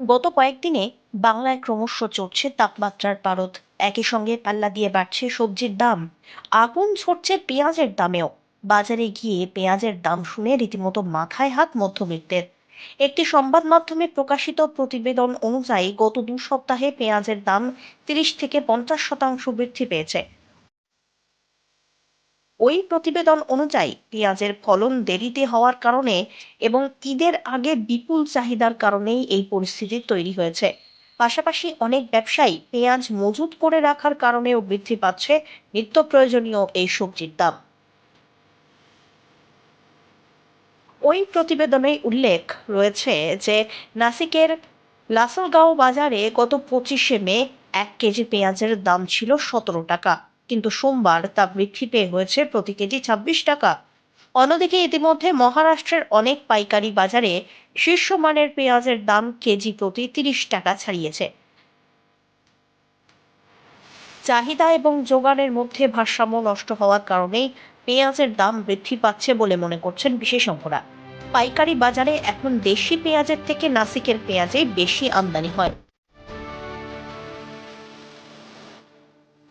গত কয়েকদিনে বাংলায় ক্রমশ চড়ছে তাপমাত্রার পারদ। একই সঙ্গে পাল্লা দিয়ে বাড়ছে সবজির দাম। আগুন ছড়ছে পেঁয়াজের দামেও। বাজারে গিয়ে পেঁয়াজের দাম শুনে রীতিমতো মাথায় হাত মধ্যবিত্তের। একটি সংবাদ মাধ্যমে প্রকাশিত প্রতিবেদন অনুযায়ী গত দু সপ্তাহে পেঁয়াজের দাম তিরিশ থেকে পঞ্চাশ শতাংশ বৃদ্ধি পেয়েছে। ওই প্রতিবেদন অনুযায়ী পেঁয়াজের ফলন দেরিতে হওয়ার কারণে এবং ঈদের আগে বিপুল চাহিদার কারণেই এই পরিস্থিতি তৈরি হয়েছে। পাশাপাশি অনেক ব্যবসায়ী পেঁয়াজ মজুত করে রাখার কারণেও বৃদ্ধি পাচ্ছে নিত্য প্রয়োজনীয় এই সবজির দাম। ওই প্রতিবেদনে উল্লেখ রয়েছে যে নাসিকের লাসলগাঁও বাজারে গত পঁচিশে মে এক কেজি পেঁয়াজের দাম ছিল সতেরো টাকা। কিন্তু সোমবার তা বৃদ্ধি পেয়ে হয়েছে প্রতি কেজি ছাব্বিশ টাকা। অন্যদিকে ইতিমধ্যে মহারাষ্ট্রের অনেক পাইকারি বাজারে শীর্ষমানের পেঁয়াজের দাম কেজি প্রতি তিরিশ টাকা ছাড়িয়েছে। চাহিদা এবং যোগানের মধ্যে ভারসাম্য নষ্ট হওয়ার কারণেই পেঁয়াজের দাম বৃদ্ধি পাচ্ছে বলে মনে করছেন বিশেষজ্ঞরা। পাইকারি বাজারে এখন দেশি পেঁয়াজের থেকে নাসিকের পেঁয়াজে বেশি আমদানি হয়।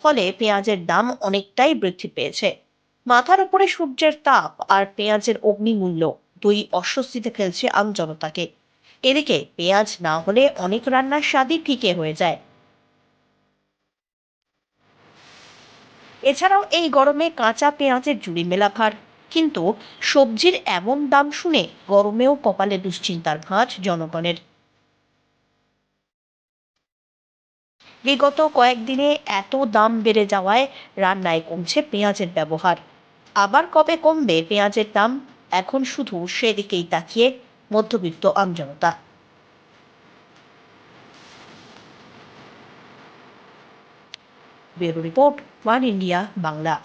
ফলে পেঁয়াজের দাম অনেকটাই বৃদ্ধি পেয়েছে। মাথার উপরে সূর্যের তাপ আর পেঁয়াজের অগ্নিমূল্য দুই অস্বস্তিতে ফেলছে আমজনতাকে এদিকে পেঁয়াজ না হলে অনেক রান্নার স্বাদই ফিকে হয়ে যায়। এছাড়াও এই গরমে কাঁচা পেঁয়াজের জুড়ি মেলা ভার। কিন্তু সবজির এমন দাম শুনে গরমেও কপালে দুশ্চিন্তার ভাঁজ জনগণের। বিগত কয়েকদিনে এত দাম বেড়ে যাওয়ায় রান্নায় কমছে পেঁয়াজের ব্যবহার। আবার কবে কমবে পেঁয়াজের দাম? এখন শুধু সেদিকেই তাকিয়ে মধ্যবিত্ত আমজনতা। Bureau report One India Bangla.